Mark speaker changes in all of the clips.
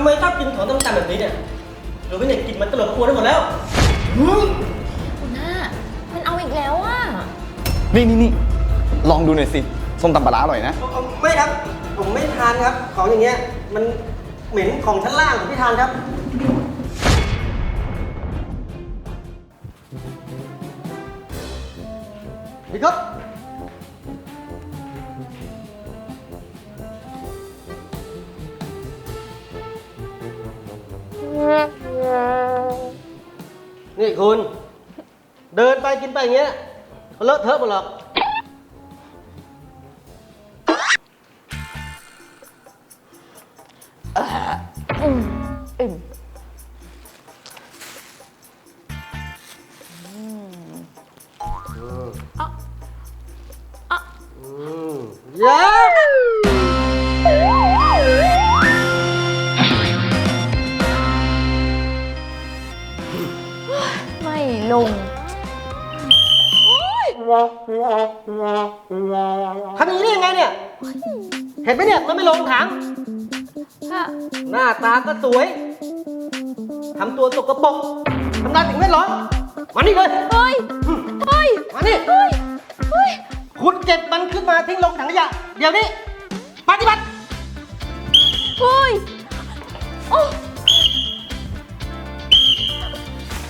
Speaker 1: ทำไมชอบกินของต่ำๆแบบนี้เนี่ยหรือว่าเนี่ยกินมันตลบครัวได้หมดแล้วหืม
Speaker 2: หัวหน้า มันเอาอีกแล้วอะ
Speaker 3: นี่นี่นี่ลองดูหน่อยสิส้มตำปลาร้าอร่อยนะ
Speaker 1: เอาเอาไม่ครับ ผมไม่ทานครับ ของอย่างเงี้ย มันเหม็นของชั้นล่างผมไม่ทานครับ นี่ครับ คุณ เดินไปกินไปอย่างเงี้ยเขาเลอะเทอะหมดหรอก
Speaker 2: อืม
Speaker 1: ทำอย่างนี้ได้ยังไงเนี่ย เห็นไหมเนี่ยมันไม่ลงถัง
Speaker 2: ค่ะ
Speaker 1: หน้าตาก็สวย ทำตัวสกปรกทำลายสิ่งแวดล้อมมานี่เลย
Speaker 2: เฮ้ยเฮ้ย
Speaker 1: มานี่
Speaker 2: เฮ้ยเฮ้ย
Speaker 1: คุณเก็บมันขึ้นมาทิ้งลงถังขยะ เดี๋ยวนี้ ปฏิบัติ
Speaker 2: เฮ้ยโอ้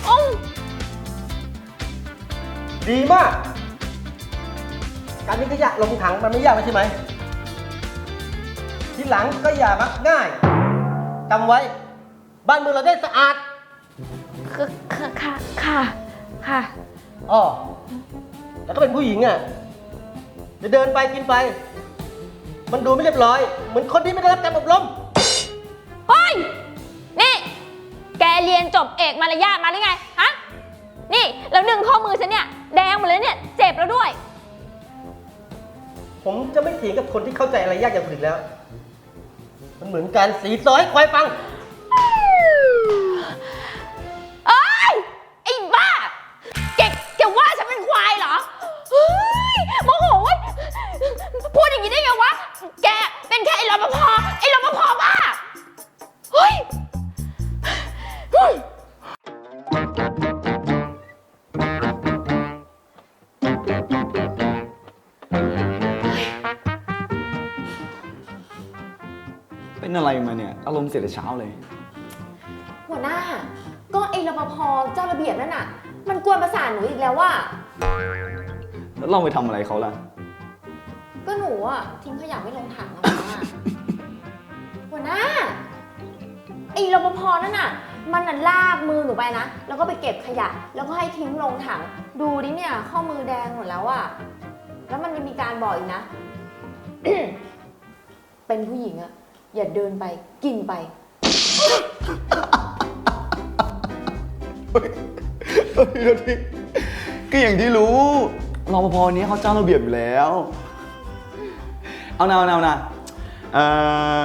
Speaker 2: โอ้
Speaker 1: ดีมาก การทิ้งขยะลงถังมันไม่ยากเลยใช่ไหมทีหลังก็อย่ามักง่ายจำไว้ บ้านเมืองเราได้สะอาด
Speaker 2: ค่ะค่ะค่ะค่ะ
Speaker 1: อ๋อแล้วก็เป็นผู้หญิงอะจะเดินไปกินไป มันดูไม่เรียบร้อย เหมือนคนที่ไม่ได้รับการอบรม
Speaker 2: เฮ้ยนี่ แกเรียนจบเอกมารยาทมาหรือไงฮะนี่แล้วดึงข้อมือฉันเนี่ยแดงหมดเลยเนี่ยเจ็บแล้วด้วย
Speaker 1: ผมจะไม่เถียงกับคนที่เข้าใจอะไรยากอย่างคุณอีกแล้ว มันเหมือนการสีซอยควายฟัง
Speaker 2: เป็นอะไร
Speaker 3: มาเนี่ย อารมณ์เสียแต่เช้าเลย
Speaker 2: หัวหน้า ก็ไอ้รปภเจ้าระเบียบนั่นน่ะ มันกวนประสาทหนูอีกแล้วว่า
Speaker 3: แล้วเราไปทำอะไรเขาล่ะ
Speaker 2: ก็หนูอะทิ้งขยะไม่ลงถังอะหัวหน้าหัวหน้า ไอ้รปภนั่นน่ะ มันน่ะลากมือหนูไปนะ แล้วก็ไปเก็บขยะ แล้วก็ให้ทิ้งลงถัง ดูดิเนี่ย ข้อมือแดงหมดแล้วอะแล้วมันยังมีการบอกอีกนะ เป็นผู้หญิงอะ อย่าเดินไปกินไป
Speaker 3: เฮ้ยเดี๋ยวนี้ก็อย่างที่รู้รปภเนี้ยเขาเจ้าระเบียบอยู่แล้ว เอานาเอานาเอานาเอ่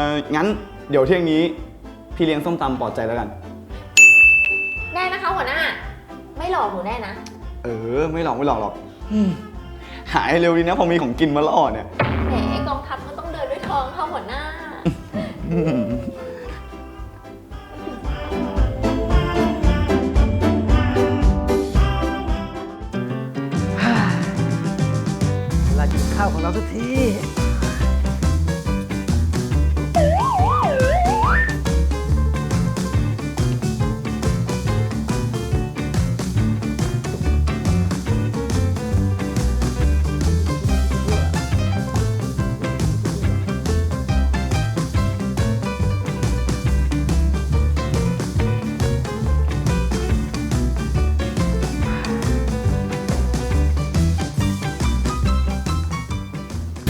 Speaker 3: องั้นเดี๋ยวเที่ยงนี้ พี่เลี้ยงส้มตำปลอดใจแล้วกัน
Speaker 2: แน่นะคะหัวหน้า ไม่หลอกหนูแน่นะ
Speaker 3: เออ ไม่หลอกไม่หลอกหรอกอืมหายเร็วดีนะพอมีของกินมาล่อเนี่ย
Speaker 2: แหม เว
Speaker 1: ลากินข้าวของเราสักที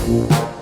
Speaker 1: Thank you.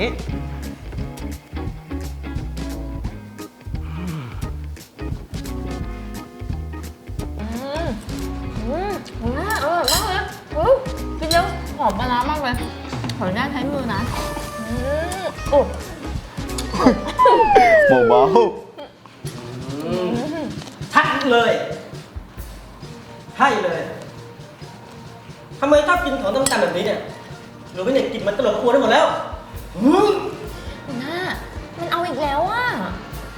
Speaker 1: นี่
Speaker 2: อืมอืมว้าอร่อยมากเลยอืมกินแล้วหอมปลาร้ามากเลยขออนุญาตใช้มือนะอืมโอ้
Speaker 3: เบา
Speaker 1: ชัดเลยใช่เลยทำไมชอบกินของต่ำๆแบบนี้เนี่ยหรือว่าเนี่ยกินมันตลบครัวได้หมดแล้ว
Speaker 2: หัวหน้า มันเอาอีกแล้วอะ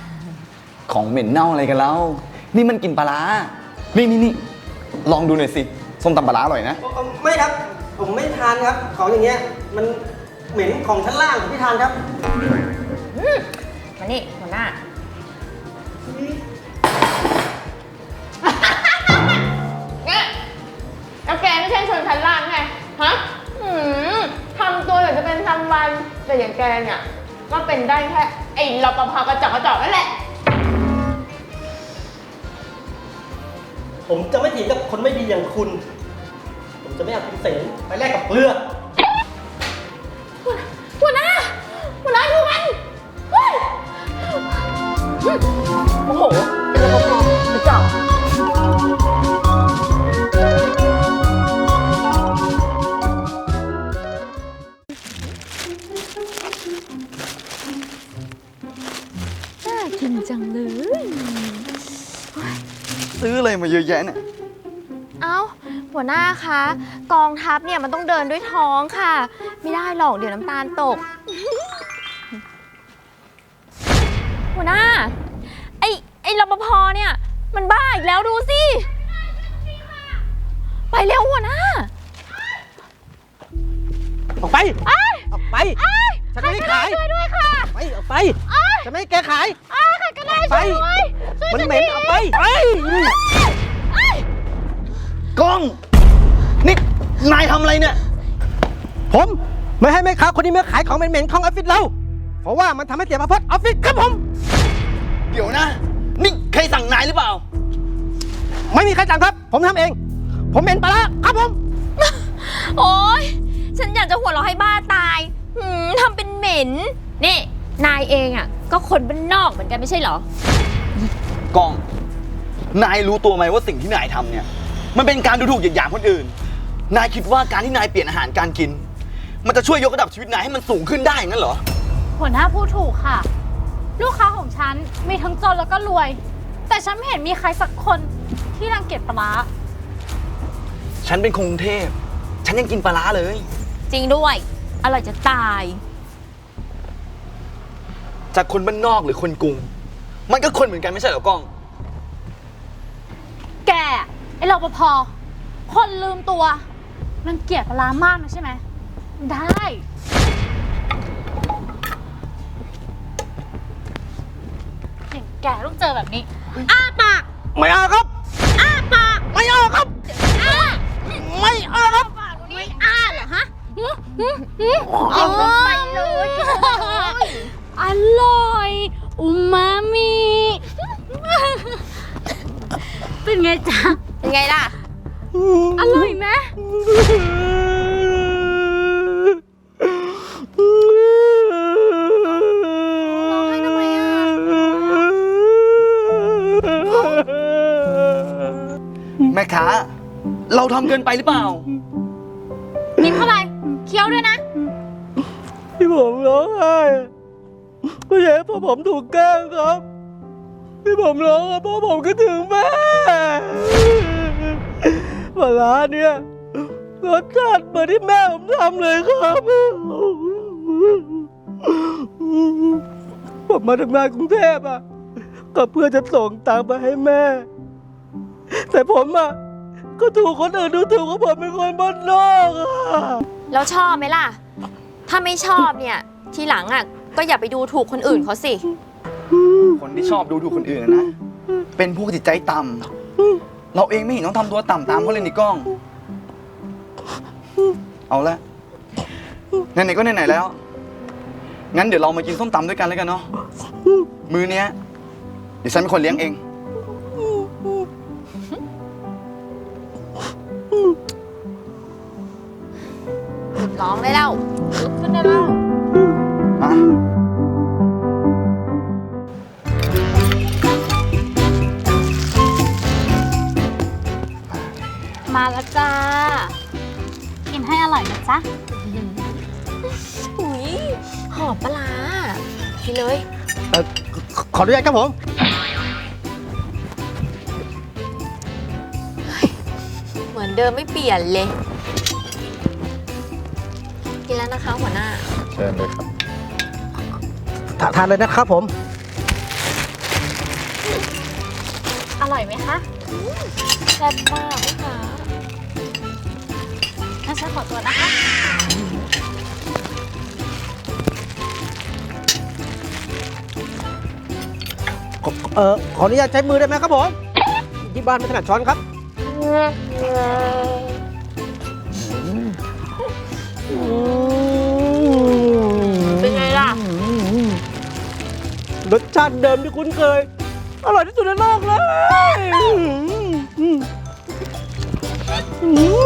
Speaker 3: ๆของเหม็นเน่าอะไรกันแล้ว นี่มันกินปลาร้านี่นี่นี่ลองดูหน่อยสิส้มตำปลาร้าอร่อยนะ
Speaker 1: ไม่ครับ ผมไม่ทานครับ ของอย่างเงี้ย มันเหม็นของชั้นล่างผมไม่ทานครับ
Speaker 2: อืมมานี่หัวหน้า เนี่ยแล้วแกไม่ใช่ชนชั้นล่างไง ฮะ หืมทำตัวอยากจะเป็นทำวัน แต่อย่างแกเนี่ยก็เป็นได้แค่ไอ้รปภกระจอกกระจอกนั่นแหละ
Speaker 1: ผมจะไม่ถีกับคนไม่ดีอย่างคุณ ผมจะไม่เอาคุณเสนไปแลกกับเกลือ
Speaker 2: หัวหน้าหัวหน้าดูมันเฮ้ย โอ้โห
Speaker 4: ย
Speaker 3: อะแยะเนี่ย
Speaker 2: เอ้า หัวหน้าคะ กองทัพเนี่ยมันต้องเดินด้วยท้องค่ะ ไม่ได้หรอกเดี๋ยวน้ำตาลตก หัวหน้า ไอ้ไอ้รปภเนี่ย มันบ้าอีกแล้วดูสิ ไปเร็วหัวหน้า
Speaker 1: ออกไป
Speaker 2: ไอ้ย
Speaker 1: ออกไป
Speaker 2: ไอ้ย
Speaker 1: ฉันไม่ให้ขาย
Speaker 2: ช่วยด้วยค่ะ
Speaker 1: ไป ออกไป
Speaker 2: ไอ้ย
Speaker 1: จะไม่ให้แกขาย
Speaker 2: ไอ้ยใครก็ได้
Speaker 1: ไป
Speaker 2: ช่วยด้วยช่วย
Speaker 1: มัน
Speaker 2: ฉั
Speaker 1: เหม็น
Speaker 2: ที
Speaker 1: ออกไปไป
Speaker 2: ไอ้ย
Speaker 3: กล้ องนี่นายทำอะไรเนี่ย
Speaker 1: ผมไม่ให้แม่ค้าคนนี้มาขายของเหม็นๆของออฟฟิศเรา เพราะว่ามันทำให้เสียภาพพจน์ออฟฟิศครับผม
Speaker 3: เดี๋ยวนะ นี่ใครสั่งนายหรือเปล่า
Speaker 1: ไม่มีใครสั่งครับ ผมทำเอง ผมเหม็นปลาร้าครับผม
Speaker 2: โอ๊ย ฉันอยากจะหัวเราะให้บ้าตายหืมทำเป็นเหม็น นี่ นายเองอะ ก็คนบ้านนอกเหมือนกันไม่ใช่เหรอ
Speaker 3: กล้อง นายรู้ตัวไหมว่าสิ่งที่นายทำเนี่ย มันเป็นการดูถูกเหยียดหยามคนอื่น นายคิดว่าการที่นายเปลี่ยนอาหารการกิน มันจะช่วยยกระดับชีวิตนายให้มันสูงขึ้นได้งั้นเหรอ
Speaker 4: หัวหน้าพูดถูกค่ะ ลูกค้าของฉันมีทั้งจนแล้วก็รวย แต่ฉันไม่เห็นมีใครสักคนที่รังเกียจปลาร้า
Speaker 3: ฉันเป็นคนกรุงเทพ ฉันยังกินปลาร้าเลย
Speaker 2: จริงด้วย อร่อยจะตาย
Speaker 3: จากคนบ้านนอกหรือคนกรุง มันก็คนเหมือนกันไม่ใช่เหรอกล้อง
Speaker 4: แก ไอ้รปภคนลืมตัวรังเกียจปลาร้ามากนะใช่ไหม ได้ อย่างแกต้องเจอแบบนี้ อ้าปาก
Speaker 1: ไม่เอาครับ
Speaker 4: อ้าปาก
Speaker 1: ไม่เอาครับ
Speaker 4: อ้า
Speaker 1: ไม่เอาครับ
Speaker 4: ไม่อ้าเหรอฮะหืมหืมหืมกินลงไปเลยกินลงไปเลย อร่อยอุมามิ เป็นไงจ๊ะ
Speaker 2: เป็นไงล่ะ
Speaker 4: อร่อยไหม
Speaker 2: ร้องไห้ทำไมอะ
Speaker 3: แม่ค้า เราทำเกินไปหรือเปล่า
Speaker 4: กินเข้าไป เคี้ยวด้วยนะ
Speaker 1: ที่ผมร้องไห้ก็ใช่เพราะผมถูกแกล้งครับ ที่ผมร้องอะเพราะผมคิดถึงแม่ปลาร้าเนี่ยรสชาติเหมือนที่แม่ผมทำเลยครับ ผมมาทำงานกรุงเทพอะก็เพื่อจะส่งตังค์ไปให้แม่ แต่ผมอะก็ถูกคนอื่นดูถูกว่าผมเป็นคนบ้านนอกอะ
Speaker 2: แล้วชอบไหมล่ะ ถ้าไม่ชอบเนี่ย ทีหลังอะก็อย่าไปดูถูกคนอื่นเขาสิ
Speaker 3: คนที่ชอบดูถูกคนอื่นอะนะ เป็นพวกจิตใจต่ำเราเองไม่เห็นต้องทำตัวต่ำตามเขาเลยนี่กล้อง เอาละไหนๆก็ไหนๆแล้ว งั้นเดี๋ยวเรามากินส้มตำด้วยกันแล้วกันเนาะ มือเนี้ย เดี๋ยวฉันเป็นคนเลี้ยงเอง
Speaker 2: ร้องได้แล้ว
Speaker 4: ขึ้นได้แล้ว แล้วจ้า กินให้อร่อยนะจ๊ะ
Speaker 2: อุ้ยหอมปลาร้ากินเลย
Speaker 1: เอ่อขขออนุญาตครับผม
Speaker 2: เหมือนเดิมไม่เปลี่ยนเลย กินแล้วนะคะหัวหน้า
Speaker 3: เชิญเลยครับ
Speaker 1: ทาทานเลยนะครับผม
Speaker 4: อร่อยไหมคะ
Speaker 2: แซ่บมากลูกค้า
Speaker 4: งั้นฉันขอตัวนะคะ
Speaker 1: ขอเออขออนุญาตใช้มือได้ไหมครับผมที่บ้านไม่ถนัดช้อนครับ
Speaker 2: เป็นไงล่ะ
Speaker 1: รสชาติเดิมที่คุ้นเคย อร่อยที่สุดในโลกเลยอืมอืม